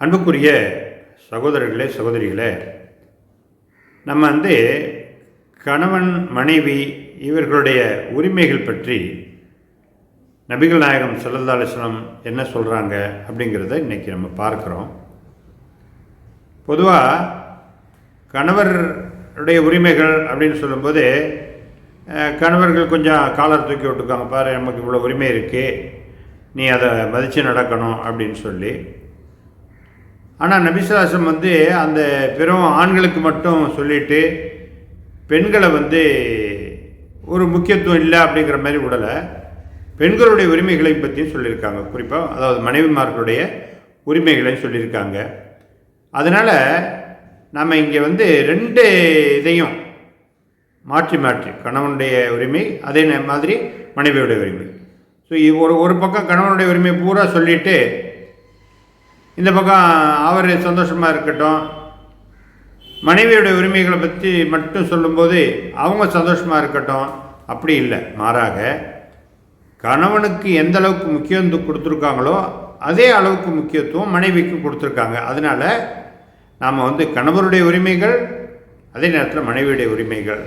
அன்புக்குரிய சகோதரர்களே சகோதரிகளே நம்ம வந்து கணவன் மனைவி இவர்களுடைய உரிமைகள் பற்றி நபிகள் நாயகம் ஸல்லல்லாஹு என்ன சொல்கிறாங்க அப்படிங்கிறத இன்றைக்கி நம்ம பார்க்குறோம். பொதுவாக கணவருடைய உரிமைகள் அப்படின்னு சொல்லும்போது கணவர்கள் கொஞ்சம் காலர் தூக்கி விட்டுக்காங்க பாரு நமக்கு இவ்வளோ உரிமை இருக்குது நீ அதை மதித்து நடக்கணும் அப்படின்னு சொல்லி ஆனால் நபிசுவாசம் வந்து அந்த பெரும் ஆண்களுக்கு மட்டும் சொல்லிட்டு பெண்களை வந்து ஒரு முக்கியத்துவம் இல்லை அப்படிங்கிற மாதிரி விடலை பெண்களுடைய உரிமைகளை பற்றியும் சொல்லியிருக்காங்க. குறிப்பாக அதாவது மனைவிமார்களுடைய உரிமைகளையும் சொல்லியிருக்காங்க. அதனால் நம்ம இங்கே வந்து ரெண்டு இதையும் மாற்றி மாற்றி கணவனுடைய உரிமை அதே மாதிரி மனைவியுடைய உரிமை. ஸோ ஒரு ஒரு பக்கம் கணவனுடைய உரிமை பூரா சொல்லிவிட்டு இந்த பக்கம் அவர் சந்தோஷமாக இருக்கட்டும். மனைவியோட உரிமைகளை பற்றி மட்டும் சொல்லும்போது அவங்க சந்தோஷமாக இருக்கட்டும். அப்படி இல்லை மாறாக கணவனுக்கு எந்த அளவுக்கு முக்கியத்துவம் கொடுத்துருக்காங்களோ அதே அளவுக்கு முக்கியத்துவம் மனைவிக்கு கொடுத்துருக்காங்க. அதனால் நாம் வந்து கணவருடைய உரிமைகள் அதே நேரத்தில் மனைவியுடைய உரிமைகள்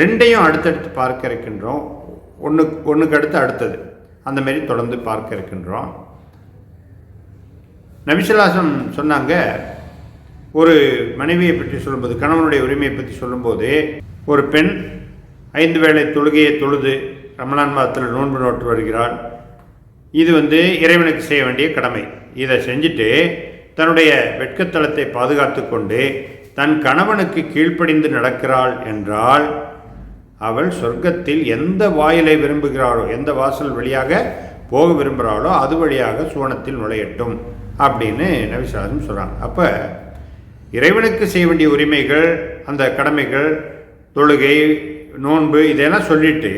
ரெண்டையும் அடுத்தடுத்து பார்க்க இருக்கின்றோம். ஒன்று ஒன்றுக்கு அடுத்து அடுத்தது. அந்தமாரி தொடர்ந்து பார்க்க இருக்கின்றோம். நபிசுல்லாசம் சொன்னாங்க ஒரு மனைவியை பற்றி சொல்லும்போது கணவனுடைய உரிமையை பற்றி சொல்லும்போது ஒரு பெண் ஐந்து வேளை தொழுகையை தொழுது ரமணான் மாதத்தில் நோன்பு நோட்டு வருகிறாள். இது வந்து இறைவனுக்கு செய்ய வேண்டிய கடமை. இதை செஞ்சுட்டு தன்னுடைய வெட்கத்தலத்தை பாதுகாத்து கொண்டு தன் கணவனுக்கு கீழ்ப்படிந்து நடக்கிறாள் என்றால் அவள் சொர்க்கத்தில் எந்த வாயிலை விரும்புகிறாளோ எந்த வாசல் வழியாக போக விரும்புகிறாளோ அது வழியாக சுவனத்தில் நுழையட்டும். அப்படின்னு நவிசாதம் சொல்கிறாங்க அப்போ இறைவனுக்கு செய்ய வேண்டிய உரிமைகள் அந்த கடமைகள் தொழுகை நோன்பு இதெல்லாம் சொல்லிட்டு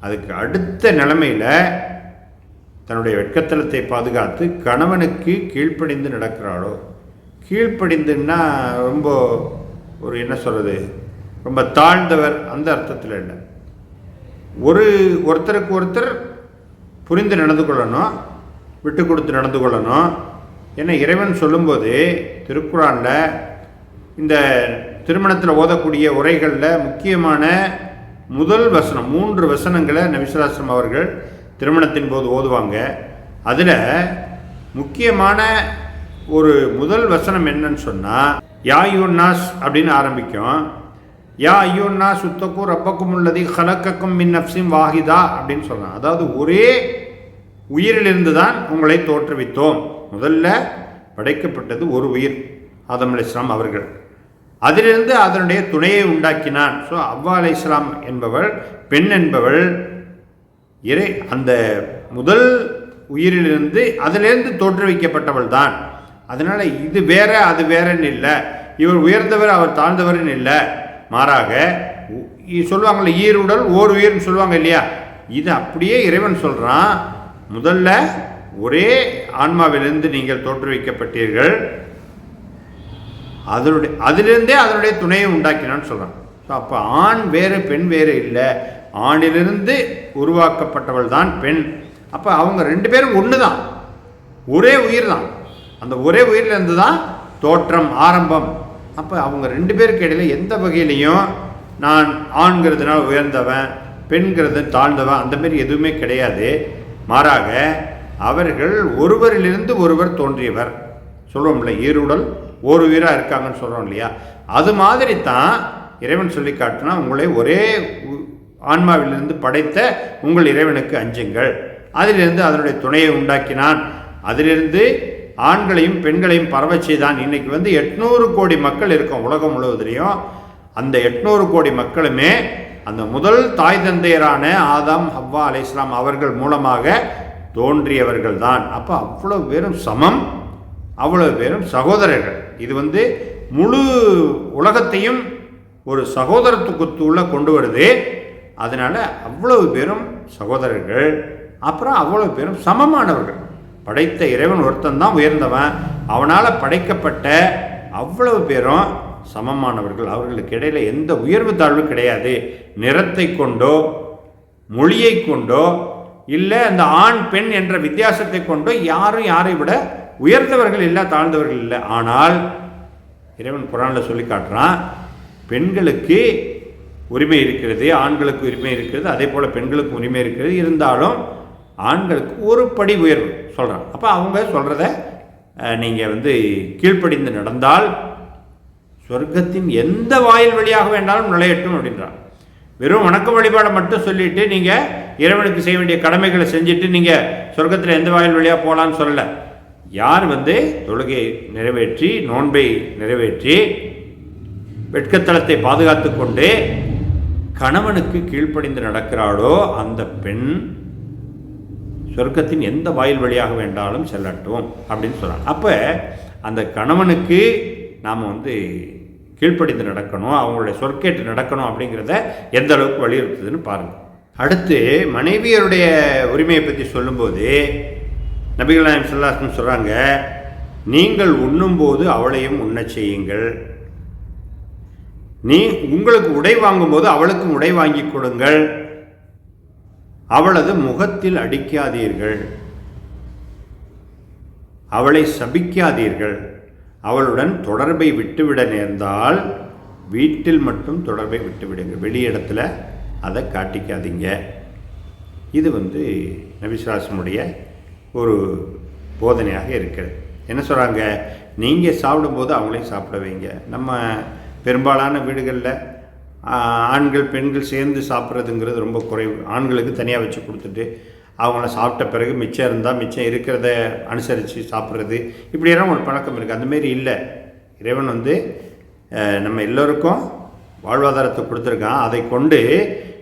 அதுக்கு அடுத்த நிலைமையில் தன்னுடைய வெட்கத்தலத்தை பாதுகாத்து கணவனுக்கு கீழ்ப்படிந்து நடக்கிறாளோ? கீழ்ப்படிந்துன்னா ரொம்ப ஒரு என்ன சொல்கிறது ரொம்ப தாழ்ந்தவர் அந்த அர்த்தத்தில் இல்லை. ஒரு ஒருத்தருக்கு ஒருத்தர் புரிந்து நடந்து கொள்ளணும். விட்டு கொடுத்து நடந்து கொள்ளணும் ஏன்னா இறைவன் சொல்லும்போது திருக்குறானில் இந்த திருமணத்தில் ஓதக்கூடிய உரைகளில் முக்கியமான முதல் வசனம் மூன்று வசனங்களை நபிசுலாசம் அவர்கள் திருமணத்தின் போது ஓதுவாங்க. அதில் முக்கியமான ஒரு முதல் வசனம் என்னன்னு சொன்னால் யா யூன்னாஸ் அப்படின்னு ஆரம்பிக்கும். யா ஐயோன்னா சுத்தக்கும் ரப்பக்கும் உள்ளதை ஹலக்கக்கும் மின் நப்சிம் வாஹிதா அப்படின்னு சொல்கிறான் அதாவது ஒரே உயிரிலிருந்து தான் உங்களை தோற்றுவித்தோம். முதல்ல படைக்கப்பட்டது ஒரு உயிர் ஆதம் அலி இஸ்லாம் அவர்கள். அதிலிருந்து அதனுடைய துணையை உண்டாக்கினான். ஸோ அவ்வா அலி இஸ்லாம் என்பவள் பெண் என்பவள் இறை அந்த முதல் உயிரிலிருந்து அதிலிருந்து தோற்றுவிக்கப்பட்டவள் தான். அதனால் இது வேற அது வேறன்னு இல்லை. இவர் உயர்ந்தவர் அவர் தாழ்ந்தவர்னு இல்லை. மாறாக சொல்லுவாங்கள்ல இ- சொல்லுவாங்கள்ல ஈருடல் ஓர் உயிர்னு சொல்லுவாங்க இல்லையா? இது அப்படியே இறைவன் சொல்கிறான் முதல்ல ஒரே ஆன்மாவிலிருந்து நீங்கள் தோற்றுவிக்கப்பட்டீர்கள். அதனுடைய அதிலிருந்தே அதனுடைய துணையை உண்டாக்கினான்னு சொல்கிறான் ஸோ அப்போ ஆண் வேறு பெண் வேறு இல்லை. ஆணிலிருந்து உருவாக்கப்பட்டவள் தான் பெண். அப்போ அவங்க ரெண்டு பேரும் ஒன்று தான் ஒரே உயிர் தான் அந்த ஒரே உயிரிலிருந்து தான் தோற்றம் ஆரம்பம். அப்போ அவங்க ரெண்டு பேருக்கு இடையில் எந்த வகையிலையும் நான் ஆண்கிறதுனால உயர்ந்தவன் பெண்கிறது தாழ்ந்தவன் அந்தமாரி எதுவுமே கிடையாது. மாறாக அவர்கள் ஒருவரிலிருந்து ஒருவர் தோன்றியவர். சொல்லுவோம்ல ஈருடல் ஒரு உயிராக இருக்காங்கன்னு சொல்கிறோம் இல்லையா? அது மாதிரி தான் இறைவன் சொல்லி காட்டினா உங்களை ஒரே ஆன்மாவிலிருந்து படைத்த உங்கள் இறைவனுக்கு அஞ்சுங்கள். அதிலிருந்து அதனுடைய துணையை உண்டாக்கினான். அதிலிருந்து ஆண்களையும் பெண்களையும் பரவச் செய்தான். இன்றைக்கி வந்து எட்நூறு கோடி மக்கள் இருக்கும் உலகம் முழுவதிலையும். அந்த எட்நூறு கோடி மக்களுமே அந்த முதல் தாய் தந்தையரான ஆதாம் ஹவ்வா அலை இஸ்லாம் அவர்கள் மூலமாக தோன்றியவர்கள் தான் அப்போ அவ்வளோ பேரும் சமம் அவ்வளோ பேரும் சகோதரர்கள். இது வந்து முழு உலகத்தையும் ஒரு சகோதரத்துக்குள்ள கொண்டு வருது. அதனால் அவ்வளவு பேரும் சகோதரர்கள் அப்புறம் அவ்வளவு பேரும் சமமானவர்கள். படைத்த இறைவன் ஒருத்தன் தான் உயர்ந்தவன். அவனால் படைக்கப்பட்ட அவ்வளவு பேரும் சமமானவர்கள் அவர்களுக்கு இடையில எந்த உயர்வு தாழ்வு கிடையாது. நிறத்தை கொண்டோ மொழியை கொண்டோ இல்லை அந்த ஆண் பெண் என்ற வித்தியாசத்தை கொண்டோ யாரும் யாரை விட உயர்ந்தவர்கள் இல்லை தாழ்ந்தவர்கள் இல்லை. ஆனால் இறைவன் குரானில் சொல்லி காட்டுறான் பெண்களுக்கு உரிமை இருக்கிறது ஆண்களுக்கு உரிமை இருக்கிறது அதே போல் பெண்களுக்கு உரிமை இருக்கிறது. இருந்தாலும் ஆண்களுக்கு ஒரு படி உயர்வு சொல்கிறான் அப்போ அவங்க சொல்கிறத நீங்கள் வந்து கீழ்ப்படிந்து நடந்தால் சொர்க்கத்தின் எந்த வாயில் வழியாக வேண்டாலும் நுழையட்டும் அப்படின்றான். வெறும் வணக்க வழிபாடை மட்டும் சொல்லிட்டு நீங்கள் இறைவனுக்கு செய்ய வேண்டிய கடமைகளை செஞ்சுட்டு நீங்கள் சொர்க்கத்தில் எந்த வாயில் வழியாக போகலான்னு சொல்லலை. யார் வந்து தொழுகையை நிறைவேற்றி நோன்பை நிறைவேற்றி வெட்கத்தலத்தை பாதுகாத்து கொண்டு கணவனுக்கு கீழ்ப்படிந்து நடக்கிறாளோ அந்த பெண் சொர்க்கத்தின் எந்த வாயில் வழியாக வேண்டாலும் செல்லட்டும் அப்படின்னு சொல்கிறாங்க அப்போ அந்த கணவனுக்கு நாம் வந்து கீழ்ப்படிந்து நடக்கணும் அவங்களுடைய சொற்கேட்டு நடக்கணும் அப்படிங்கிறத எந்த அளவுக்கு வலியுறுத்துதுன்னு பாருங்கள் அடுத்து மனைவியருடைய உரிமையை பற்றி சொல்லும்போது நபிகள் நாயம் சொல்லாசன் சொல்கிறாங்க நீங்கள் உண்ணும்போது அவளையும் உண்ணச் செய்யுங்கள். நீ உங்களுக்கு உடை வாங்கும்போது அவளுக்கும் உடை வாங்கி கொடுங்கள். அவளது முகத்தில் அடிக்காதீர்கள். அவளை சபிக்காதீர்கள். அவளுடன் தொடர்பை விட்டுவிட நேர்ந்தால் வீட்டில் மட்டும் தொடர்பை விட்டுவிடுங்க. வெளியிடத்தில் அதை காட்டிக்காதீங்க. இது வந்து நபிசுவாசனுடைய ஒரு போதனையாக இருக்கிறது. என்ன சொல்கிறாங்க நீங்கள் சாப்பிடும்போது அவங்களையும் சாப்பிட வைங்க. நம்ம பெரும்பாலான வீடுகளில் ஆண்கள் பெண்கள் சேர்ந்து சாப்பிட்றதுங்கிறது ரொம்ப குறைவு. ஆண்களுக்கு தனியாக வச்சு கொடுத்துட்டு அவங்கள சாப்பிட்ட பிறகு மிச்சம் இருந்தால் மிச்சம் இருக்கிறத அனுசரித்து சாப்பிட்றது. இப்படியெல்லாம் ஒரு பழக்கம் இருக்குது அந்தமாரி இல்லை. இறைவன் வந்து நம்ம எல்லோருக்கும் வாழ்வாதாரத்தை கொடுத்துருக்கான். அதை கொண்டு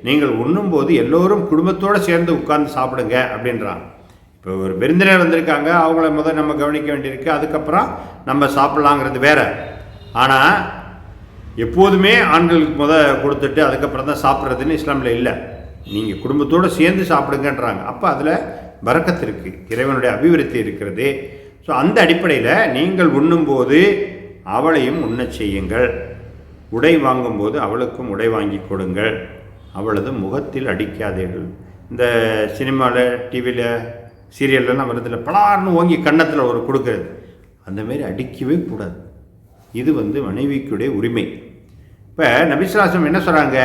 நீங்கள் உண்ணும்போது எல்லோரும் குடும்பத்தோடு சேர்ந்து உட்கார்ந்து சாப்பிடுங்க அப்படின்றான். இப்போ ஒரு விருந்தினர் வந்திருக்காங்க. அவங்கள முதல் நம்ம கவனிக்க வேண்டியிருக்கு. அதுக்கப்புறம் நம்ம சாப்பிட்லாங்கிறது வேற. ஆனால் எப்போதுமே ஆண்களுக்கு முத கொடுத்துட்டு அதுக்கப்புறம் தான் சாப்பிட்றதுன்னு இஸ்லாமில் இல்லை. நீங்கள் குடும்பத்தோடு சேர்ந்து சாப்பிடுங்கன்றாங்க. அப்போ அதில் பறக்கத்து இருக்குது இறைவனுடைய அபிவிருத்தி இருக்கிறது. ஸோ அந்த அடிப்படையில் நீங்கள் உண்ணும்போது அவளையும் உண்ணச் செய்யுங்கள். உடை வாங்கும்போது அவளுக்கும் உடை வாங்கி கொடுங்கள். அவளது முகத்தில் அடிக்காதீர்கள். இந்த சினிமாவில் டிவியில் சீரியல்லாம் வருதில்ல பலார்னு ஓங்கி கன்னத்தில் ஒரு கொடுக்கறது. அந்தமாரி அடிக்கவே கூடாது. இது வந்து மனைவிக்குடைய உரிமை. இப்போ நபிசுலாசம் என்ன சொல்கிறாங்க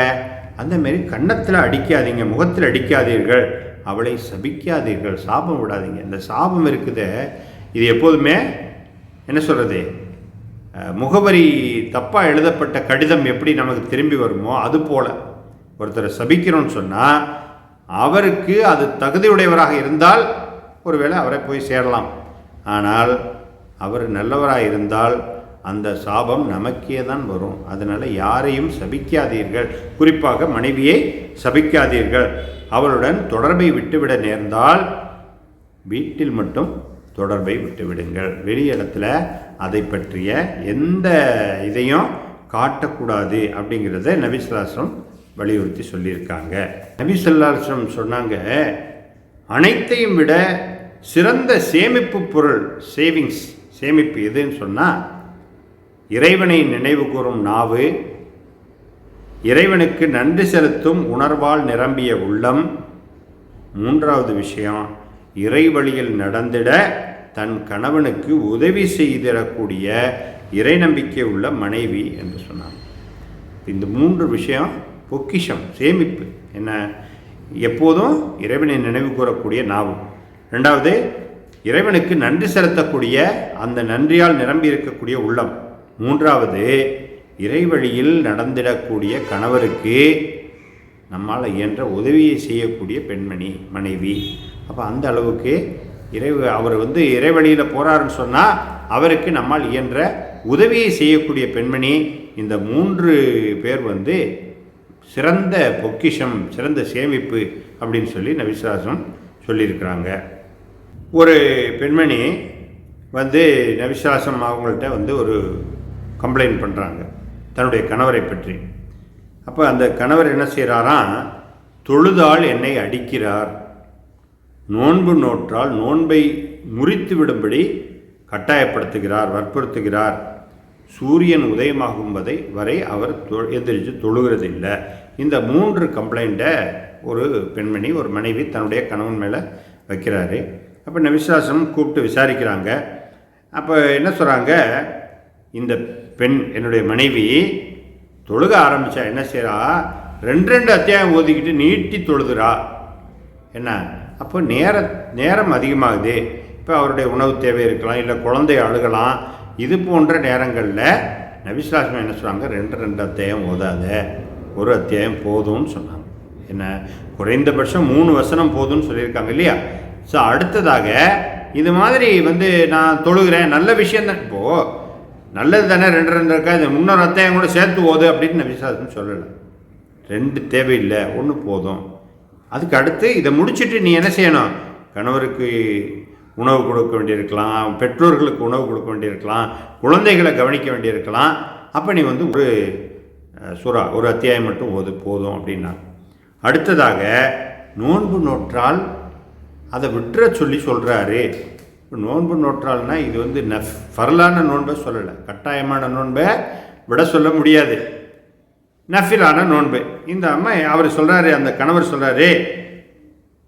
அந்தமாரி கன்னத்தில் அடிக்காதீங்க முகத்தில் அடிக்காதீர்கள். அவளை சபிக்காதீர்கள் சாபம் விடாதீங்க. இந்த சாபம் இருக்குது இது எப்போதுமே என்ன சொல்கிறது முகவரி தப்பாக எழுதப்பட்ட கடிதம் எப்படி நமக்கு திரும்பி வருமோ அது போல். ஒருத்தரை சபிக்கிறோன்னு சொன்னால் அவருக்கு அது தகுதியுடையவராக இருந்தால் ஒருவேளை அவரை போய் சேரலாம். ஆனால் அவர் நல்லவராக இருந்தால் அந்த சாபம் நமக்கே தான் வரும். அதனால் யாரையும் சபிக்காதீர்கள். குறிப்பாக மனைவியை சபிக்காதீர்கள். அவளுடன் தொடர்பை விட்டுவிட நேர்ந்தால் வீட்டில் மட்டும் தொடர்பை விட்டுவிடுங்கள். வெளியிடத்தில் அதை பற்றிய எந்த இதையும் காட்டக்கூடாது அப்படிங்கிறத நபிசுலாசம் வலியுறுத்தி சொல்லியிருக்காங்க. நபிசுல்லாசம் சொன்னாங்க அனைத்தையும் விட சிறந்த சேமிப்பு பொருள் சேவிங்ஸ் சேமிப்பு எதுன்னு சொன்னால் இறைவனை நினைவு கூறும் நாவு. இறைவனுக்கு நன்றி செலுத்தும் உணர்வால் நிரம்பிய உள்ளம். மூன்றாவது விஷயம் இறை வழியில் நடந்திட தன் கணவனுக்கு உதவி செய்திடக்கூடிய இறை நம்பிக்கை உள்ள மனைவி என்று சொன்னாங்க இந்த மூன்று விஷயம் பொக்கிஷம் சேமிப்பு. என்ன? எப்போதும் இறைவனை நினைவு கூறக்கூடிய நாவு. ரெண்டாவது இறைவனுக்கு நன்றி செலுத்தக்கூடிய அந்த நன்றியால் நிரம்பி இருக்கக்கூடிய உள்ளம். மூன்றாவது இறைவழியில் நடந்திடக்கூடிய கணவருக்கு நம்மால் இயன்ற உதவியை செய்யக்கூடிய பெண்மணி மனைவி. அப்போ அந்த அளவுக்கு இறை அவர் வந்து இறைவழியில் போகிறாருன்னு சொன்னால் அவருக்கு நம்மால் இயன்ற உதவியை செய்யக்கூடிய பெண்மணி இந்த மூன்று பேர் வந்து சிறந்த பொக்கிஷம் சிறந்த சேமிப்பு அப்படின்னு சொல்லி நவிசாசம் சொல்லியிருக்கிறாங்க. ஒரு பெண்மணி வந்து நவிசாசம் அவங்கள்ட்ட வந்து ஒரு கம்ப்ளைண்ட் பண்ணுறாங்க தன்னுடைய கணவரை பற்றி. அப்போ அந்த கணவர் என்ன செய்கிறாராம் தொழுதால் என்னை அடிக்கிறார். நோன்பு நோற்றால் நோன்பை முறித்து விடும்படி கட்டாயப்படுத்துகிறார் வற்புறுத்துகிறார். சூரியன் உதயமாகும்பதை வரை அவர் தொ தொழுகிறது இல்லை இந்த மூன்று கம்ப்ளைண்ட்டை ஒரு பெண்மணி ஒரு மனைவி தன்னுடைய கணவன் மேலே வைக்கிறாரு. அப்போ நவிசாசம் கூப்பிட்டு விசாரிக்கிறாங்க. அப்போ என்ன சொல்கிறாங்க இந்த பெண் என்னுடைய மனைவி தொழுக ஆரம்பித்தா என்ன செய்கிறா ரெண்டு ரெண்டு அத்தியாயம் ஓதிக்கிட்டு நீட்டி தொழுதுறா. என்ன? அப்போ நேர நேரம் அதிகமாகுது. இப்போ அவருடைய உணவு தேவை இருக்கலாம் இல்லை குழந்தை அழுகலாம். இது போன்ற நேரங்களில் நபிஸ்லாஸ்மா என்ன சொல்கிறாங்க ரெண்டு ரெண்டு அத்தியாயம் ஓதாத. ஒரு அத்தியாயம் போதும்னு சொன்னாங்க. என்ன? குறைந்தபட்சம் மூணு வசனம் போதும்னு சொல்லியிருக்காங்க இல்லையா? ஸோ அடுத்ததாக இது மாதிரி வந்து நான் தொழுகிறேன் நல்ல விஷயம் தான் இப்போது நல்லது தானே ரெண்டு ரெண்டு இருக்கா? இந்த முன்னொரு அத்தியாயம் கூட சேர்த்து ஓது அப்படின்னு நபிஸ்லாஸ்மா சொல்லலை. ரெண்டு தேவையில்லை ஒன்று போதும். அதுக்கு அடுத்து இதை முடிச்சுட்டு நீ என்ன செய்யணும்? கணவருக்கு உணவு கொடுக்க வேண்டியிருக்கலாம் பெற்றோர்களுக்கு உணவு கொடுக்க வேண்டியிருக்கலாம் குழந்தைகளை கவனிக்க வேண்டியிருக்கலாம். அப்போ நீ வந்து ஒரு சுறா ஒரு அத்தியாயம் மட்டும் ஓது போதும் அப்படின்னா. அடுத்ததாக நோன்பு நோற்றால் அதை விட்டுற சொல்லி சொல்கிறாரு இப்போ நோன்பு நோற்றால்னா இது வந்து நஃப் ஃபரலான நோன்பை சொல்லலை. கட்டாயமான நோன்பை விட சொல்ல முடியாது. நஃபிலான நோன்பு. இந்த அம்மா அவர் சொல்கிறாரு அந்த கணவர் சொல்கிறாரு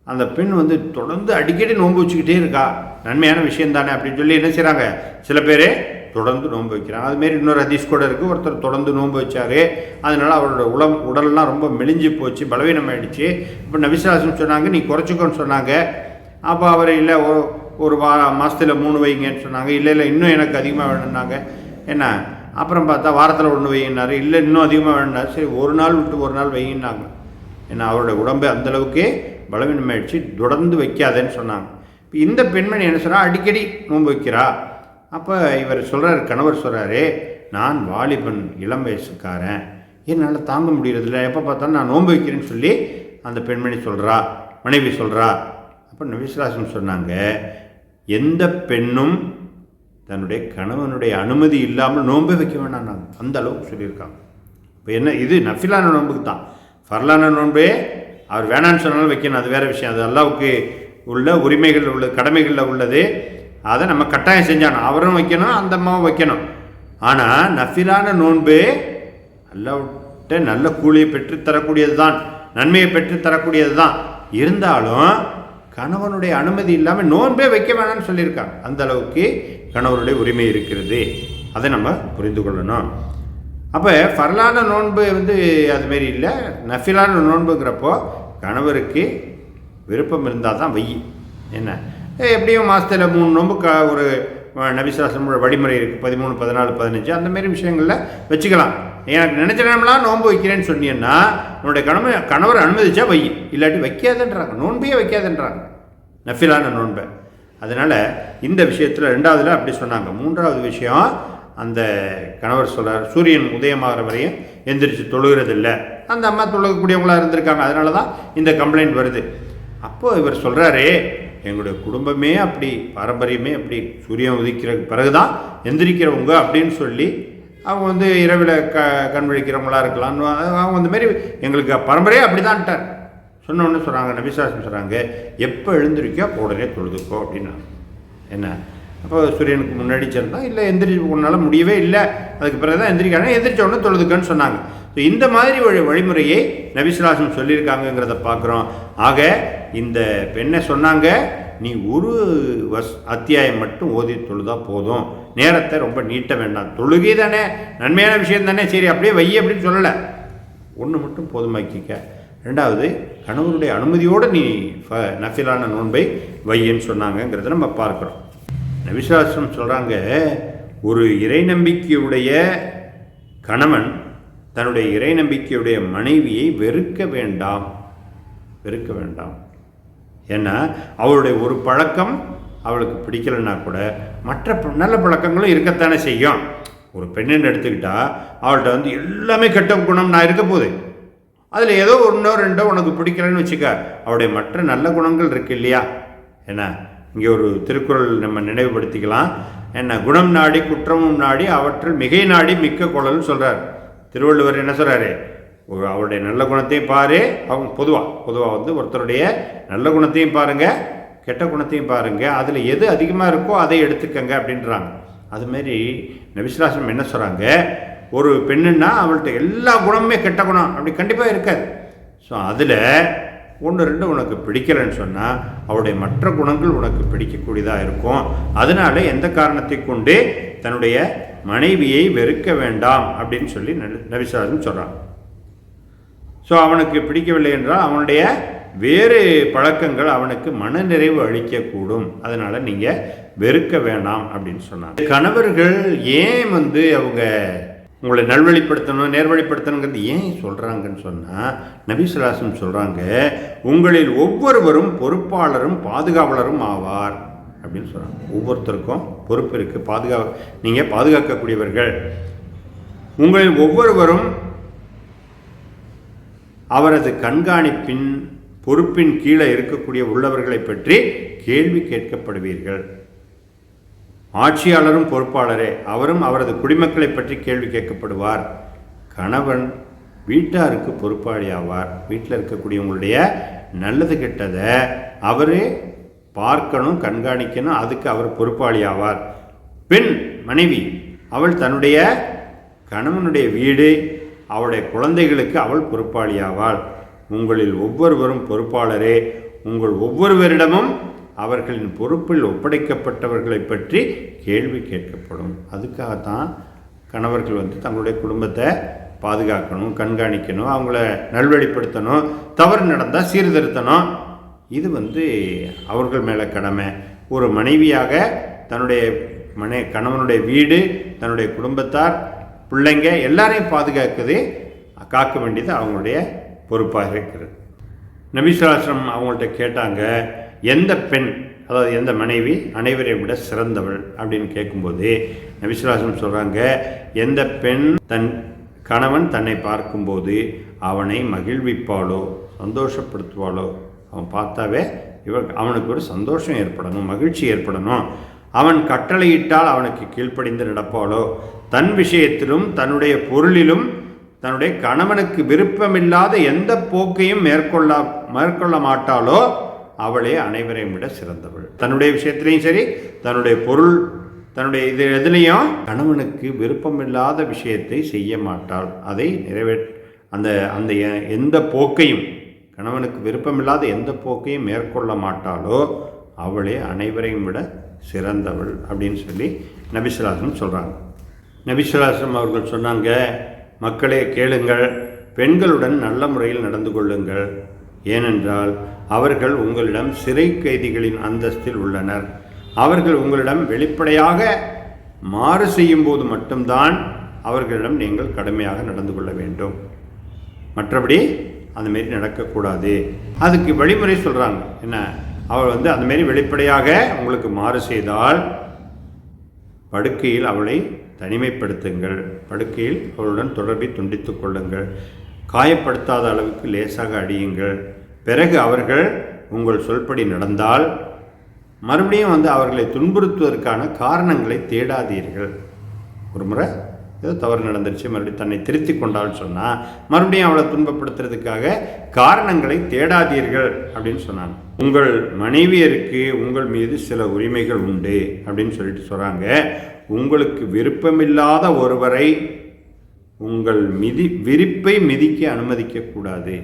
அந்த பெண் வந்து தொடர்ந்து அடிக்கடி நோன்பு வச்சுக்கிட்டே இருக்கா. நன்மையான விஷயம் தானே அப்படின்னு சொல்லி என்ன செய்கிறாங்க சில பேர் தொடர்ந்து நோன்பு வைக்கிறாங்க. அதுமாரி இன்னொரு ஹதீஸ் கூட இருக்குது ஒருத்தர் தொடர்ந்து நோன்பு வச்சார். அதனால் அவரோட உடம் உடல்லாம் ரொம்ப மெலிஞ்சு போச்சு பலவீனம் ஆயிடுச்சு இப்போ நபிசாசம் சொன்னாங்க நீ குறைச்சிக்கோன்னு சொன்னாங்க. அப்போ அவர் இல்லை ஒரு ஒரு வா மாதத்தில் மூணு வைங்கன்னு சொன்னாங்க. இல்லை இல்லை இன்னும் எனக்கு அதிகமாக வேணும்னாங்க. என்ன? அப்புறம் பார்த்தா வாரத்தில் ஒன்று வைங்கினாரு இல்லை இன்னும் அதிகமாக வேணும்னா சரி ஒரு நாள் விட்டு ஒரு நாள் வைங்கினாங்க ஏன்னா அவருடைய உடம்பு அந்தளவுக்கு பலவீனமாயிடுச்சு. தொடர்ந்து வைக்காதேன்னு சொன்னாங்க. இப்போ இந்த பெண்மணி என்ன சொன்னால் அடிக்கடி நோன்பு வைக்கிறா? அப்போ இவர் சொல்கிறார் கணவர் சொல்கிறாரு நான் வாலிபன் இளம் வயசுக்காரன். என்னால் தாங்க முடியறதில்ல. எப்போ பார்த்தாலும் நான் நோன்பு வைக்கிறேன்னு சொல்லி அந்த பெண்மணி சொல்கிறா மனைவி சொல்கிறா அப்போ நபிஸ்லாசம் சொன்னாங்க எந்த பெண்ணும் தன்னுடைய கணவனுடைய அனுமதி இல்லாமல் நோன்பே வைக்க வேண்டாம் அந்த அளவுக்கு சொல்லியிருக்காங்க. இப்போ என்ன இது நஃபிலான நோன்புக்கு தான். ஃபர்லான நோன்பே அவர் வேணான்னு சொன்னாலும் வைக்கணும். அது வேறு விஷயம். அது அல்லாவுக்கு உள்ள உரிமைகள் உள்ள கடமைகளில் உள்ளது. அதை நம்ம கட்டாயம் செஞ்சானோம் அவரும் வைக்கணும் அந்த அம்மாவும் வைக்கணும். ஆனால் நஃபிலான நோன்பு அல்லாவிட்ட நல்ல கூலியை பெற்று தரக்கூடியது தான் நன்மையை பெற்று தரக்கூடியது தான் இருந்தாலும் கணவனுடைய அனுமதி இல்லாமல் நோன்பே வைக்க வேணாம்னு சொல்லியிருக்காங்க. அந்த அளவுக்கு கணவனுடைய உரிமை இருக்கிறது. அதை நம்ம புரிந்து கொள்ளணும். அப்போ ஃபர்லான நோன்பு வந்து அதுமாரி இல்லை. நஃபிலான நோன்புங்கிறப்போ கணவருக்கு விருப்பம் இருந்தால் தான் வை. என்ன? எப்படியும் மாதத்தில் மூணு நோன்பு க ஒரு நபிசாசம் வழிமுறை இருக்குது பதிமூணு பதினாலு பதினஞ்சு அந்தமாரி விஷயங்களில் வச்சுக்கலாம். எனக்கு நினச்ச நேரம்லாம் நோன்பு வைக்கிறேன்னு சொன்னீங்கன்னா உன்னுடைய கணவன் கணவர் அனுமதிச்சா வை. இல்லாட்டி வைக்காதன்றாங்க. நோன்பையே வைக்காதன்றாங்க. நஃபிலான நோன்பை. அதனால் இந்த விஷயத்தில் ரெண்டாவதுல அப்படி சொன்னாங்க. மூன்றாவது விஷயம் அந்த கணவர் சொல்கிறார் சூரியன் உதயமாகிற வரையும் எந்திரிச்சு தொழுகிறதில்ல. அந்த அம்மா தொழுகக்கூடியவங்களா இருந்திருக்காங்க. அதனால தான் இந்த கம்ப்ளைண்ட் வருது. அப்போது இவர் சொல்கிறாரு எங்களுடைய குடும்பமே அப்படி பாரம்பரியமே அப்படி. சூரியன் உதிக்கிற பிறகு தான் எந்திரிக்கிறவங்க அப்படின்னு சொல்லி அவங்க வந்து இரவில் க கண் விழிக்கிறவங்களா இருக்கலாம். அவங்க அந்த மாரி எங்களுக்கு பரம்பரையே அப்படி தான்ட்டார் சொன்னோன்னு சொல்கிறாங்க நபிசாசம் சொல்கிறாங்க எப்போ எழுந்திருக்கோ உடனே தொழுதுக்கோ அப்படின்னா. என்ன? அப்போ சூரியனுக்கு முன்னாடி சேர்ந்தா இல்லை எந்திரி உன்னால் முடியவே இல்லை. அதுக்கு பிறகு தான் எந்திரிக்காங்க எந்திரிச்ச உடனே தொழுதுக்கன்னு சொன்னாங்க. ஸோ இந்த மாதிரி வழி வழிமுறையை நபிசுலாசம் சொல்லியிருக்காங்கங்கிறத பார்க்குறோம் ஆக இந்த பெண்ணை சொன்னாங்க நீ ஒரு வஸ் அத்தியாயம் மட்டும் ஓதி தொழுதா போதும். நேரத்தை ரொம்ப நீட்ட வேண்டாம். தொழுகை தானே நன்மையான விஷயம் தானே சரி அப்படியே வை அப்படின்னு சொல்லலை. ஒன்று மட்டும் போதுமாக்கிக்க. ரெண்டாவது கணவனுடைய அனுமதியோடு நீ ஃப நஃபிலான நோன்பை வையன்னு சொன்னாங்கங்கிறத நம்ம பார்க்குறோம். நபிசாஸ்திரம் சொல்கிறாங்க ஒரு இறை நம்பிக்கையுடைய கணவன் தன்னுடைய இறை நம்பிக்கையுடைய மனைவியை வெறுக்க வேண்டாம். வெறுக்க வேண்டாம். ஏன்னா அவருடைய ஒரு பழக்கம் அவளுக்கு பிடிக்கலைன்னா கூட மற்ற ப- நல்ல பழக்கங்களும் இருக்கத்தானே செய்யும். ஒரு பெண்ணுன்னு எடுத்துக்கிட்டா அவள்கிட்ட வந்து எல்லாமே கெட்ட குணம் நான் இருக்க போகுது. அதில் ஏதோ ஒன்றோ ரெண்டோ உனக்கு பிடிக்கலன்னு வச்சுக்க அவருடைய மற்ற நல்ல குணங்கள் இருக்கு இல்லையா? என்ன? இங்கே ஒரு திருக்குறள் நம்ம நினைவுபடுத்திக்கலாம். என்ன? குணம் நாடி குற்றமும் நாடி அவற்றில் மிகை நாடி மிக்க குழல்னு சொல்கிறார் திருவள்ளுவர் என்ன சொல்கிறாரு ஒரு அவருடைய நல்ல குணத்தையும் பாரு. அவங்க பொதுவாக பொதுவாக வந்து ஒருத்தருடைய நல்ல குணத்தையும் பாருங்கள் கெட்ட குணத்தையும் பாருங்க. அதில் எது அதிகமாக இருக்கோ அதை எடுத்துக்கங்க அப்படின்றாங்க. அதுமாரி நபிசுலாசம் என்ன சொல்கிறாங்க ஒரு பெண்ணுன்னா அவள்கிட்ட எல்லா குணமுமே கெட்ட குணம். அப்படி கண்டிப்பாக இருக்காது. ஸோ அதில் ஒன்று ரெண்டு உனக்கு பிடிக்கலைன்னு சொன்னால் அவருடைய மற்ற குணங்கள் உனக்கு பிடிக்கக்கூடியதாக இருக்கும். அதனால எந்த காரணத்தை கொண்டு தன்னுடைய மனைவியை வெறுக்க வேண்டாம் அப்படின்னு சொல்லி நபிசாசன் சொல்கிறான் ஸோ அவனுக்கு பிடிக்கவில்லை என்றால் அவனுடைய வேறு பழக்கங்கள் அவனுக்கு மனநிறைவு அளிக்கக்கூடும். அதனால் நீங்கள் வெறுக்க வேண்டாம் அப்படின்னு சொன்னாங்க. கணவர்கள் ஏன் வந்து அவங்க உங்களை நல்வழிப்படுத்தணும் நேர்வழிப்படுத்தணுங்கிறது ஏன் சொல்கிறாங்கன்னு சொன்னால் நபிசுலாசம் சொல்கிறாங்க உங்களில் ஒவ்வொருவரும் பொறுப்பாளரும் பாதுகாவலரும் ஆவார் அப்படின்னு சொல்கிறாங்க ஒவ்வொருத்தருக்கும் பொறுப்பு இருக்குது பாதுகா நீங்கள் பாதுகாக்கக்கூடியவர்கள். உங்களில் ஒவ்வொருவரும் அவரது கண்காணிப்பின் பொறுப்பின் கீழே இருக்கக்கூடிய உள்ளவர்களை பற்றி கேள்வி கேட்கப்படுவீர்கள். ஆட்சியாளரும் பொறுப்பாளரே அவரும் அவரது குடிமக்களை பற்றி கேள்வி கேட்கப்படுவார். கணவன் வீட்டாருக்கு பொறுப்பாளி ஆவார் வீட்டில் இருக்கக்கூடியவங்களுடைய நல்லது கெட்டதை அவரே பார்க்கணும் கண்காணிக்கணும் அதுக்கு அவர் பொறுப்பாளி ஆவார் பெண் மனைவி அவள் தன்னுடைய கணவனுடைய வீடு அவளுடைய குழந்தைகளுக்கு அவள் பொறுப்பாளி ஆவாள் உங்களில் ஒவ்வொருவரும் பொறுப்பாளரே. உங்கள் ஒவ்வொருவரிடமும் அவர்களின் பொறுப்பில் ஒப்படைக்கப்பட்டவர்களை பற்றி கேள்வி கேட்கப்படும். அதுக்காகத்தான் கணவர்கள் வந்து தங்களுடைய குடும்பத்தை பாதுகாக்கணும் கண்காணிக்கணும் அவங்கள நல்வழிப்படுத்தணும் தவறு நடந்தால் சீர்திருத்தணும். இது வந்து அவர்கள் மேலே கடமை. ஒரு மனைவியாக தன்னுடைய மனை கணவனுடைய வீடு தன்னுடைய குடும்பத்தார் பிள்ளைங்க எல்லாரையும் பாதுகாக்குது. காக்க வேண்டியது அவங்களுடைய பொறுப்பாக இருக்கிறது. நபிசுலாசனம் அவங்கள்ட்ட கேட்டாங்க எந்த பெண் அதாவது எந்த மனைவி அனைவரை விட சிறந்தவள்? அப்படின்னு கேட்கும்போது நபிசுலாசனம் சொல்கிறாங்க எந்த பெண் தன் கணவன் தன்னை பார்க்கும்போது அவனை மகிழ்விப்பாளோ சந்தோஷப்படுத்துவாளோ அவன் பார்த்தாவே இவ அவனுக்கு ஒரு சந்தோஷம் ஏற்படணும் மகிழ்ச்சி ஏற்படணும். அவன் கட்டளையிட்டால் அவனுக்கு கீழ்ப்படிந்து நடப்பாளோ தன் விஷயத்திலும் தன்னுடைய பொருளிலும் தன்னுடைய கணவனுக்கு விருப்பமில்லாத எந்த போக்கையும் மேற்கொள்ள மேற்கொள்ள மாட்டாளோ அவளே அனைவரையும் விட சிறந்தவள். தன்னுடைய விஷயத்திலையும் சரி தன்னுடைய பொருள் தன்னுடைய இது எதுலேயும் கணவனுக்கு விருப்பமில்லாத விஷயத்தை செய்ய மாட்டாள். அதை நிறைவே அந்த அந்த எந்த போக்கையும் கணவனுக்கு விருப்பமில்லாத எந்த போக்கையும் மேற்கொள்ள மாட்டாளோ அவளே அனைவரையும் விட சிறந்தவள் அப்படின்னு சொல்லி நபிசுலாசனம் சொல்கிறாங்க நபிசுலாசனம் அவர்கள் சொன்னாங்க மக்களே கேளுங்கள் பெண்களுடன் நல்ல முறையில் நடந்து கொள்ளுங்கள். ஏனென்றால் அவர்கள் உங்களிடம் சிறை கைதிகளின் அந்தஸ்தில் உள்ளனர். அவர்கள் உங்களிடம் வெளிப்படையாக மாறு செய்யும் போது மட்டும்தான் அவர்களிடம் நீங்கள் கடுமையாக நடந்து கொள்ள வேண்டும். மற்றபடி அந்தமாரி நடக்கக்கூடாது. அதுக்கு வழிமுறை சொல்கிறாங்க என்ன? அவள் வந்து அந்தமாரி வெளிப்படையாக உங்களுக்கு மாறு செய்தால் படுக்கையில் அவளை தனிமைப்படுத்துங்கள். படுக்கையில் அவளுடன் தொடர்பை துண்டித்து கொள்ளுங்கள். காயப்படுத்தாத அளவுக்கு லேசாக அடியுங்கள். பிறகு அவர்கள் உங்கள் சொல்படி நடந்தால் மறுபடியும் வந்து அவர்களை துன்புறுத்துவதற்கான காரணங்களை தேடாதீர்கள். ஒரு முறை ஏதோ தவறு நடந்துருச்சு மறுபடியும் தன்னை திருத்தி கொண்டால் சொன்னால் மறுபடியும் அவளை துன்பப்படுத்துறதுக்காக காரணங்களை தேடாதீர்கள் அப்படின்னு சொன்னாங்க. உங்கள் மனைவியருக்கு உங்கள் மீது சில உரிமைகள் உண்டு அப்படின்னு சொல்லிட்டு சொல்கிறாங்க உங்களுக்கு விருப்பமில்லாத ஒருவரை உங்கள் மிதி விரிப்பை மிதிக்க அனுமதிக்கக்கூடாது.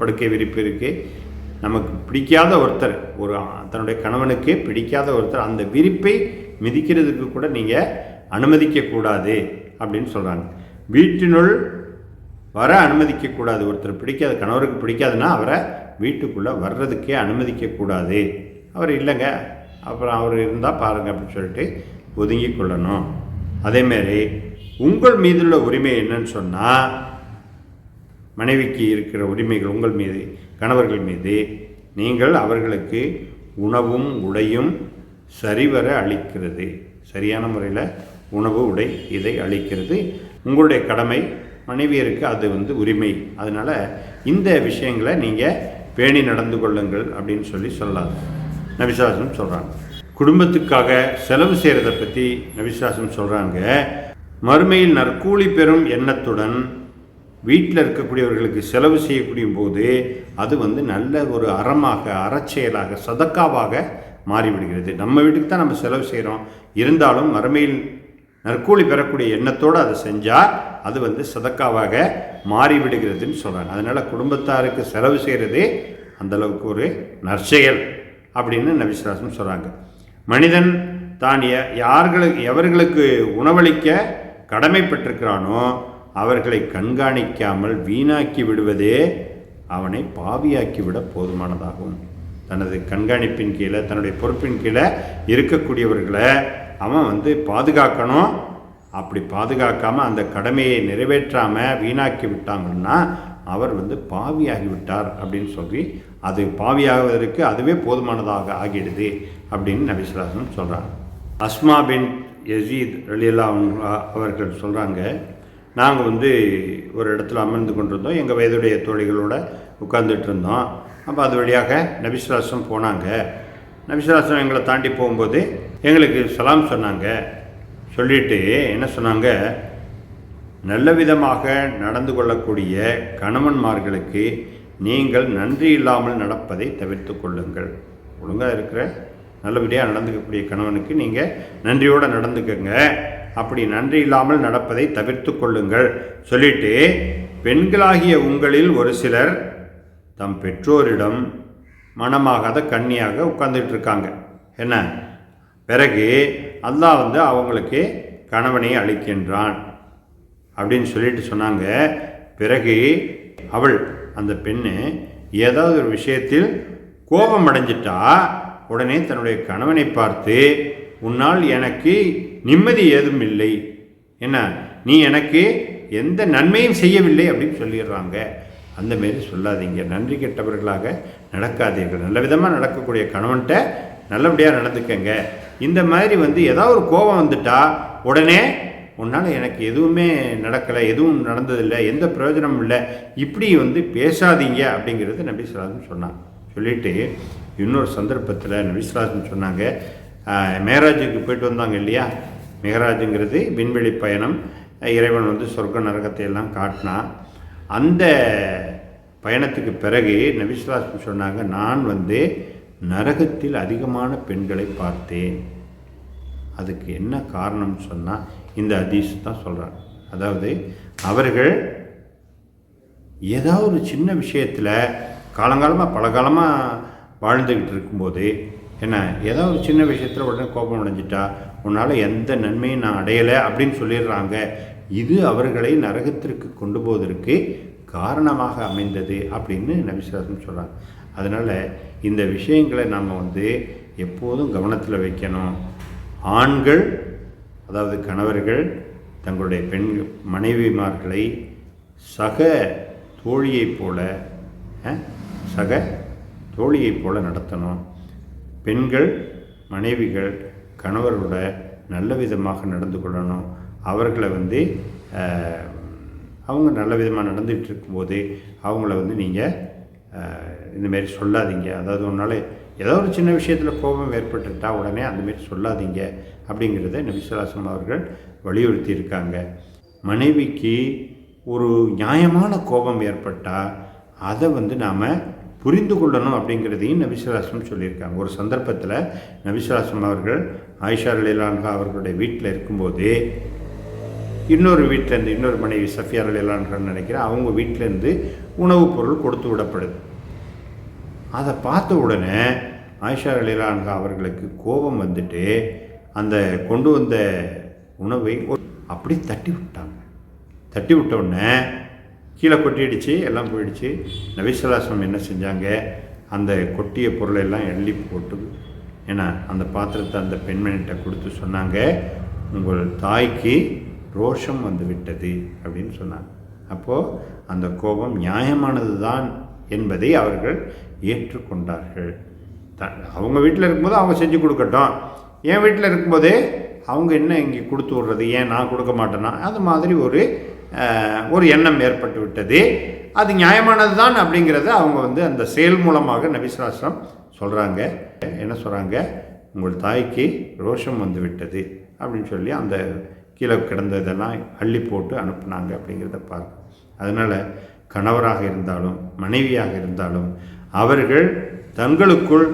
படுக்கை விரிப்பு இருக்கு நமக்கு பிடிக்காத ஒருத்தர் ஒரு தன்னுடைய கணவனுக்கே பிடிக்காத ஒருத்தர் அந்த விரிப்பை மிதிக்கிறதுக்கு கூட நீங்கள் அனுமதிக்கக்கூடாது அப்படின்னு சொல்கிறாங்க வீட்டினுள் வர அனுமதிக்கக்கூடாது. ஒருத்தர் பிடிக்காது கணவருக்கு பிடிக்காதுன்னா அவரை வீட்டுக்குள்ளே வர்றதுக்கே அனுமதிக்கக்கூடாது. அவர் இல்லைங்க. அப்புறம் அவர் இருந்தால் பாருங்கள் அப்படின்னு சொல்லிட்டு ஒதுங்கி கொள்ளணும். அதேமாரி உங்கள் மீதுள்ள உரிமை என்னன்னு சொன்னால் மனைவிக்கு இருக்கிற உரிமைகள் உங்கள் மீது கணவர்கள் மீது நீங்கள் அவர்களுக்கு உணவும் உடையும் சரிவர அளிக்கிறது. சரியான முறையில் உணவு உடை இதை அளிக்கிறது. உங்களுடைய கடமை மனைவியருக்கு அது வந்து உரிமை. அதனால் இந்த விஷயங்களை நீங்கள் பேணி நடந்து கொள்ளுங்கள் அப்படின்னு சொல்லி சொல்லாது. நபிசாசனம் சொல்கிறாங்க குடும்பத்துக்காக செலவு செய்கிறத பற்றி நபிசாசனம் சொல்கிறாங்க மறுமையில் நற்கூலி பெறும் எண்ணத்துடன் வீட்டில் இருக்கக்கூடியவர்களுக்கு செலவு செய்யக்கூடிய போது அது வந்து நல்ல ஒரு அறமாக அறச்செயலாக சதக்காவாக மாறிவிடுகிறது. நம்ம வீட்டுக்கு தான் நம்ம செலவு செய்கிறோம் இருந்தாலும் மறுமையில் நற்கூலி பெறக்கூடிய எண்ணத்தோடு அதை செஞ்சால் அது வந்து சதக்காவாக மாறிவிடுகிறதுன்னு சொல்கிறாங்க அதனால் குடும்பத்தாருக்கு செலவு செய்கிறது அந்தளவுக்கு ஒரு நற்செயல் அப்படின்னு நபிசுவாசம் சொல்கிறாங்க மனிதன் தான் யார்களுக்கு எவர்களுக்கு உணவளிக்க கடமைப்பட்டிருக்கிறானோ அவர்களை கண்காணிக்காமல் வீணாக்கி விடுவதே அவனை பாவியாக்கிவிட போதுமானதாகும். தனது கண்காணிப்பின் கீழே தன்னுடைய பொறுப்பின் கீழே இருக்கக்கூடியவர்களை அவன் வந்து பாதுகாக்கணும். அப்படி பாதுகாக்காமல் அந்த கடமையை நிறைவேற்றாமல் வீணாக்கி விட்டாங்கன்னா அவர் வந்து பாவியாகி விட்டார் அப்படின்னு சொல்லி அது பாவியாகுவதற்கு அதுவே போதுமானதாக ஆகிடுது அப்படின்னு நபிசுலாசன் சொல்கிறாங்க அஸ்மா பின் யசீத் ரலியல்லா அவர்கள் சொல்கிறாங்க நாங்கள் வந்து ஒரு இடத்துல அமர்ந்து கொண்டிருந்தோம். எங்கள் வயதுடைய தோழிகளோடு உட்கார்ந்துட்டு இருந்தோம். அப்போ அது வழியாக நபிசுலாசம் போனாங்க. நபிசுலாசம் எங்களை தாண்டி போகும்போது எங்களுக்கு சலாம் சொன்னாங்க. சொல்லிட்டு என்ன சொன்னாங்க? நல்ல விதமாக நடந்து கொள்ளக்கூடிய கணவன்மார்களுக்கு நீங்கள் நன்றி இல்லாமல் நடப்பதை தவிர்த்து கொள்ளுங்கள். ஒழுங்காக இருக்கிற நல்லபடியாக நடந்துக்கக்கூடிய கணவனுக்கு நீங்கள் நன்றியோடு நடந்துக்கங்க. அப்படி நன்றி இல்லாமல் நடப்பதை தவிர்த்து கொள்ளுங்கள். சொல்லிட்டு பெண்களாகிய உங்களில் ஒரு சிலர் தம் பெற்றோரிடம் மனமாகாத கண்ணியாக உட்கார்ந்துட்டு இருக்காங்க. என்ன? பிறகு அல்லாஹ் வந்து அவங்களுக்கு கணவனை அளிக்கின்றான். அப்படின்னு சொல்லிட்டு சொன்னாங்க. பிறகு அவள் அந்த பெண்ணு ஏதாவது ஒரு விஷயத்தில் கோபம் அடைஞ்சிட்டா உடனே தன்னுடைய கணவனை பார்த்து உன்னால் எனக்கு நிம்மதி ஏதும் இல்லை. என்ன நீ எனக்கு எந்த நன்மையும் செய்யவில்லை? அப்படின்னு சொல்லிடுறாங்க. அந்த மாரி சொல்லாதீங்க. நன்றி கெட்டவர்களாக நடக்காதீர்கள். நல்ல விதமாக நடக்கக்கூடிய கணவன்கிட்ட நல்லபடியாக நடந்துக்கங்க. இந்த மாதிரி வந்து ஏதாவது ஒரு கோபம் வந்துட்டா உடனே உன்னால் எனக்கு எதுவுமே நடக்கலை எதுவும் நடந்ததில்லை எந்த பிரயோஜனமும் இல்லை இப்படி வந்து பேசாதீங்க அப்படிங்கிறது நபிஸ்வராஜன் சொன்னாங்க. சொல்லிட்டு இன்னொரு சந்தர்ப்பத்தில் நபிஸ்வராஜன் சொன்னாங்க. மேராஜுக்கு போயிட்டு வந்தாங்க இல்லையா? மெகராஜுங்கிறது விண்வெளி பயணம். இறைவன் வந்து சொர்க்க நரகத்தை எல்லாம் காட்டினான் அந்த பயணத்துக்கு பிறகு நபிஸ்வராஜன் சொன்னாங்க நான் வந்து நரகத்தில் அதிகமான பெண்களை பார்த்தேன். அதுக்கு என்ன காரணம்னு சொன்னால் இந்த அதீஸ் தான் சொல்கிறாங்க அதாவது அவர்கள் ஏதாவது ஒரு சின்ன விஷயத்தில் காலங்காலமாக பல காலமாக வாழ்ந்துக்கிட்டு இருக்கும்போது என்ன ஏதாவது ஒரு சின்ன விஷயத்தில் உடனே கோபம் அடைஞ்சிட்டா உன்னால் எந்த நன்மையும் நான் அடையலை அப்படின்னு சொல்லிடுறாங்க. இது அவர்களை நரகத்திற்கு கொண்டு போவதற்கு காரணமாக அமைந்தது அப்படின்னு நபிசுவாசம் சொல்கிறாங்க அதனால் இந்த விஷயங்களை நம்ம வந்து எப்போதும் கவனத்தில் வைக்கணும். ஆண்கள் அதாவது கணவர்கள் தங்களுடைய பெண் மனைவிமார்களை சக தோழியைப் போல சக தோழியைப் போல நடத்தணும். பெண்கள் மனைவிகள் கணவரோட நல்ல விதமாக நடந்து கொள்ளணும். அவர்களை வந்து அவங்க நல்ல விதமாக நடந்துகிட்டு இருக்கும்போது அவங்கள வந்து நீங்கள் இந்தமாரி சொல்லாதீங்க. அதாவது ஒன்றாலே ஏதோ ஒரு சின்ன விஷயத்தில் கோபம் ஏற்பட்டுட்டா உடனே அந்தமாரி சொல்லாதீங்க அப்படிங்கிறத நபிசுலாசம் அவர்கள் வலியுறுத்தி இருக்காங்க மனைவிக்கு ஒரு நியாயமான கோபம் ஏற்பட்டால் அதை வந்து நாம் புரிந்து கொள்ளணும் அப்படிங்கிறதையும் நபிசுலாசம் சொல்லியிருக்காங்க. ஒரு சந்தர்ப்பத்தில் நபிசுலாசம் அவர்கள் ஆயிஷா அலிலான்கா அவர்களுடைய வீட்டில் இருக்கும்போது இன்னொரு வீட்டிலேருந்து இன்னொரு மனைவி சஃபியா அலிலான்கான்னு நினைக்கிறேன் அவங்க வீட்டிலேருந்து உணவுப் பொருள் கொடுத்து விடப்படுது அதை பார்த்த உடனே ஆயிஷா அலிலான்கா அவர்களுக்கு கோபம் வந்துட்டு அந்த கொண்டு வந்த உணவை அப்படி தட்டி விட்டாங்க. தட்டி விட்ட உடனே கீழே கொட்டிடுச்சு எல்லாம் போயிடுச்சு. நபிசலாசம் என்ன செஞ்சாங்க? அந்த கொட்டிய பொருளை எல்லாம் எள்ளி போட்டு ஏன்னா அந்த பாத்திரத்தை அந்த பெண்மணிகிட்ட கொடுத்து சொன்னாங்க உங்கள் தாய்க்கு ரோஷம் வந்து விட்டது அப்படின்னு சொன்னாங்க. அப்போது அந்த கோபம் நியாயமானது தான் என்பதை அவர்கள் ஏற்றுக்கொண்டார்கள். த அவங்க வீட்டில் இருக்கும்போது அவங்க செஞ்சு கொடுக்கட்டும். என் வீட்டில் இருக்கும்போதே அவங்க என்ன இங்கே கொடுத்து விட்றது? ஏன் நான் கொடுக்க மாட்டேன்னா அது மாதிரி ஒரு ஒரு எண்ணம் ஏற்பட்டு விட்டது. அது நியாயமானது தான் அப்படிங்கிறத அவங்க வந்து அந்த செயல் மூலமாக நபிசாஸ்திரம் சொல்கிறாங்க என்ன சொல்கிறாங்க உங்கள் தாய்க்கு ரோஷம் வந்து விட்டது அப்படின்னு சொல்லி அந்த கீழே கிடந்ததெல்லாம் அள்ளி போட்டு அனுப்புனாங்க அப்படிங்கிறத பார்க்க அதனால் கணவராக இருந்தாலும் மனைவியாக இருந்தாலும் அவர்கள் தங்களுக்குள்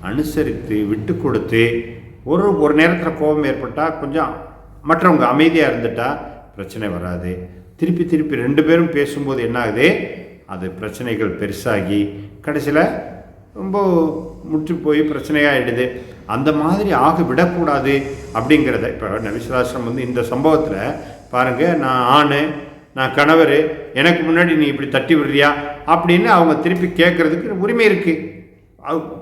அனுசரித்து விட்டு கொடுத்து ஒரு ஒரு நேரத்தில் கோபம் ஏற்பட்டால் கொஞ்சம் மற்றவங்க அமைதியாக இருந்துட்டால் பிரச்சனை வராது. திருப்பி திருப்பி ரெண்டு பேரும் பேசும்போது என்ன ஆகுது அது பிரச்சனைகள் பெருசாகி கடைசியில் ரொம்ப முற்றி போய் பிரச்சனையாகிடுது அந்த மாதிரி ஆக விடக்கூடாது அப்படிங்கிறத இப்போ நபிசுலாசனம் வந்து இந்த சம்பவத்தில் பாருங்கள் நான் ஆண் நான் கணவர் எனக்கு முன்னாடி நீ இப்படி தட்டி விடுறியா? அப்படின்னு அவங்க திருப்பி கேட்குறதுக்கு உரிமை இருக்குது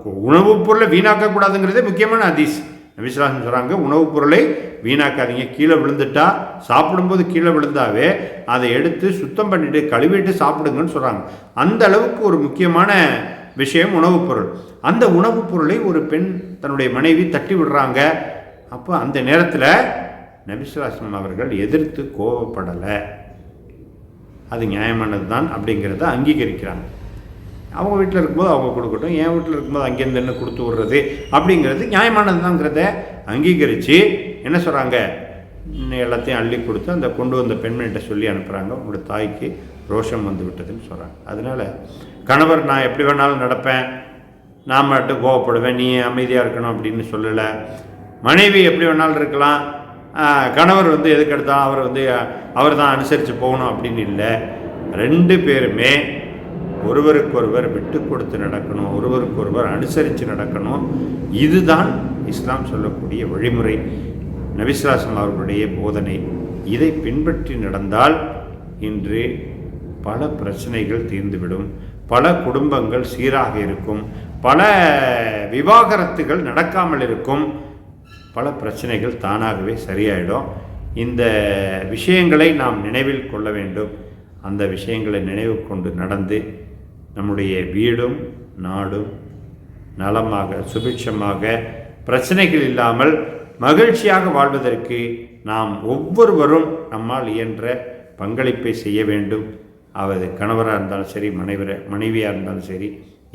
உணவுப் பொருளை வீணாக்கக்கூடாதுங்கிறதே முக்கியமான அதிஸ் நபிசுலாசன் சொல்கிறாங்க உணவுப் பொருளை வீணாக்காதீங்க. கீழே விழுந்துட்டா சாப்பிடும்போது கீழே விழுந்தாவே அதை எடுத்து சுத்தம் பண்ணிட்டு கழுவிட்டு சாப்பிடுங்கன்னு சொல்கிறாங்க அந்த அளவுக்கு ஒரு முக்கியமான விஷயம் உணவுப் பொருள். அந்த உணவுப் பொருளை ஒரு பெண் தன்னுடைய மனைவி தட்டி விடுறாங்க. அப்போ அந்த நேரத்தில் நபிசுலாசனம் அவர்கள் எதிர்த்து கோவப்படலை. அது நியாயமானது தான் அப்படிங்கிறத அங்கீகரிக்கிறாங்க. அவங்க வீட்டில் இருக்கும்போது அவங்க கொடுக்கட்டும் என் வீட்டில் இருக்கும்போது அங்கேருந்து என்ன கொடுத்து விடுறது அப்படிங்கிறது நியாயமானதுதாங்கிறத அங்கீகரித்து என்ன சொல்கிறாங்க எல்லாத்தையும் அள்ளி கொடுத்து அந்த கொண்டு வந்த பெண்மணிகிட்ட சொல்லி அனுப்புகிறாங்க உங்களோட தாய்க்கு ரோஷம் வந்து விட்டதுன்னு சொல்கிறாங்க அதனால் கணவர் நான் எப்படி வேணாலும் நடப்பேன். நான் மட்டும் கோவப்படுவேன். நீ அமைதியாக இருக்கணும் அப்படின்னு சொல்லலை. மனைவி எப்படி வேணாலும் இருக்கலாம். கணவர் வந்து எதுக்கெடுத்தால் அவர் வந்து அவர் தான் அனுசரித்து போகணும் அப்படின்னு இல்லை. ரெண்டு பேருமே ஒருவருக்கொருவர் விட்டு கொடுத்து நடக்கணும் ஒருவருக்கொருவர் அனுசரித்து நடக்கணும். இதுதான் இஸ்லாம் சொல்லக்கூடிய வழிமுறை. நபிஸ்லாசம் அவர்களுடைய போதனை. இதை பின்பற்றி நடந்தால் இன்று பல பிரச்சனைகள் தீர்ந்துவிடும். பல குடும்பங்கள் சீராக இருக்கும். பல விவாகரத்துகள் நடக்காமல் இருக்கும். பல பிரச்சனைகள் தானாகவே சரியாயிடும். இந்த விஷயங்களை நாம் நினைவில் கொள்ள வேண்டும். அந்த விஷயங்களை நினைவு கொண்டு நடந்து நம்முடைய வீடும் நாடும் நலமாக சுபிட்சமாக பிரச்சனைகள் இல்லாமல் மகிழ்ச்சியாக வாழ்வதற்கு நாம் ஒவ்வொருவரும் நம்மால் இயன்ற பங்களிப்பை செய்ய வேண்டும். அவரது கணவராக இருந்தாலும் சரி மனைவர மனைவியாக இருந்தாலும் சரி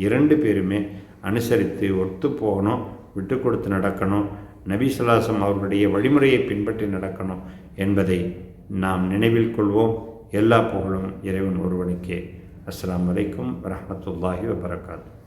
இரண்டு பேருமே அனுசரித்து ஒத்து போகணும் விட்டு கொடுத்து நடக்கணும். நபிசுல்லாசம் அவர்களுடைய வழிமுறையை பின்பற்றி நடக்கணும் என்பதை நாம் நினைவில் கொள்வோம். எல்லா புகழும் இறைவன் ஒருவனுக்கே. அஸ்லாம் வலைக்கும் வரமத்துல்லாஹி வபரகாத்து